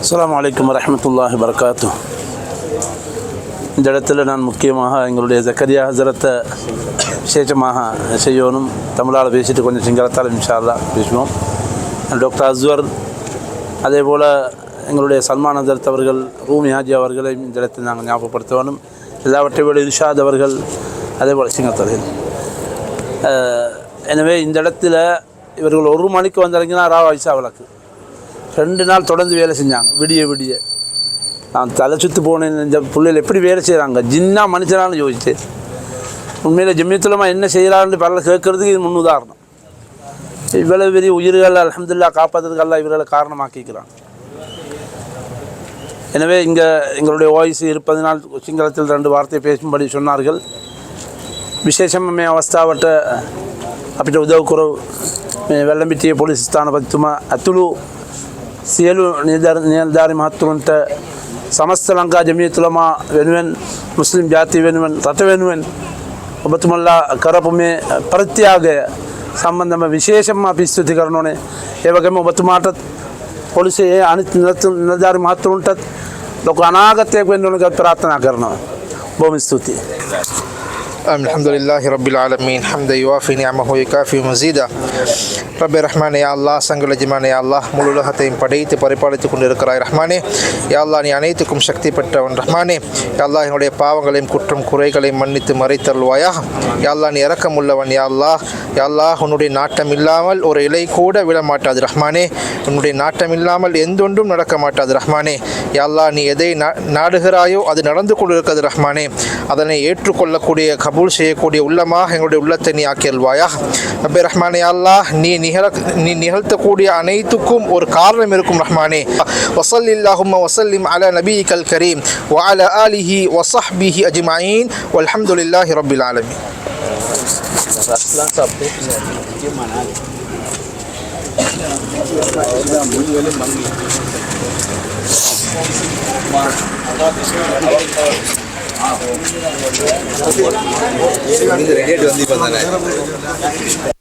அஸ்லாம் வலைக்கம் வரமத்துல்லாஹ் வரகாத்து இந்த இடத்துல நான் முக்கியமாக எங்களுடைய ஜக்கரியா ஹசரத்தை விசேஷமாக செய்யணும். தமிழால் பேசிட்டு கொஞ்சம் சிங்களத்தால் இன்ஷால்லா பேசுவோம். டாக்டர் அஸ்வர் அதே போல் எங்களுடைய சல்மான் ஹசரத் அவர்கள் ரூமி ஹாஜி அவர்களை இந்த இடத்தில் நாங்கள் ஞாபகப்படுத்தணும். எல்லாவற்றை விட இர்ஷாத் அவர்கள் அதே போல் சிங்கத்தவர்கள். எனவே இந்த இடத்துல இவர்கள் ஒரு மணிக்கு வந்திறங்கினா ரா ஐசா விளக்கு. ரெண்டு நாள் தொடர்ந்து வேலை செஞ்சாங்க. விடிய விடிய. நான் தலை சுற்று போனேன். இந்த பிள்ளைகள் எப்படி வேலை செய்கிறாங்க ஜின்னா மனுஷனாலும் யோசிச்சு உண்மையில் ஜம்யத்துலமாக என்ன செய்கிறான்னு பல கேட்குறதுக்கு இது முன்னுதாரணம். இவ்வளவு பெரிய உயிர்களை அலமதுல்லா காப்பாற்றுறதுக்கு எல்லாம் இவர்களை காரணமாக்கிக்கிறான். எனவே இங்கே எங்களுடைய வாய்ஸ் இருப்பது நாள் சிங்களத்தில் ரெண்டு வார்த்தை பேசும்படி சொன்னார்கள். விசேஷமே அவஸ்தாவட்ட அப்படின்ற உதவுக்குறவு. வெள்ளம்பிட்டிய போலீஸ் ஸ்தான பத்துமா அத்துலு සියලු නිධාර නියල්ධාරි මහත්තුරුන්ට සමස්ත ලංකා ජමියතුළමා වෙනුවෙන් මුස්ලිම් ජාති වෙනුවෙන් රට වෙනුවෙන් ඔබතුමල්ලා කරපු මේ ප්‍රත්‍යාගය සම්බන්ධම විශේෂම අපි ස්තුති කරන ඕනේ ඒවගේම ඔබතුමාටත් පොලිසියේ අනිත් නිලධාරි මහත්තුරුන්ටත් ලොක අනාගතයක් වෙන්න ඕන කියලා ප්‍රාර්ථනා කරනවා බොහොම ස්තුතියි الحمد لله رب العالمين حمدا يوافي نعمه ويكافي مزيدا رب ரஹ்மான் யா அல்லாஹ் சங்கல ஜிமான் யா அல்லாஹ் முழு உலகத்தையும் படைத்து பரிபாலித்துக் கொண்டிருக்கிறாய் ரஹ்மானே யா அல்லாஹ் நீ அனைத்துக்கும் சக்தி பெற்றவன் ரஹ்மானே யா அல்லாஹ் என்னுடைய பாவங்களையும் குற்றம் குறைகளையும் மன்னித்து மறைத்தருள்வாயா யா அல்லாஹ் நீ இரக்கம் உள்ளவன் யா அல்லாஹ் யா அல்லாஹ் உன்னுடைய நாட்டம் இல்லாமல் ஒரு இலை கூட விழ மாட்டாது ரஹ்மானே உன்னுடைய நாட்டம் இல்லாமல் எந்தொன்றும் நடக்க மாட்டாது ரஹ்மானே யா அல்லாஹ் நீ எதை நா- நாடுகிறாயோ அது நடந்து கொண்டிருக்கிறது ரஹ்மானே அதனை ஏற்றுக்கொள்ளக்கூடிய கபூல் செய்யக்கூடிய உள்ளமாக எங்களுடைய உள்ளத்தை நீ ஆக்கியல்வாயா ரப்பே ரஹ்மானே யா அல்லாஹ் நீ நிகழ நீ நிகழ்த்தக்கூடிய அனைத்துக்கும் ஒரு காரணம் இருக்கும் ரஹ்மானே வசல் இல்லாஹும் வசல்லிம் அல நபிகல் கரீம் وعلى آله وصحبه أجمعين والحمد لله رب العالمين ரெடி ஆகிட்டு வந்து இப்போ தானே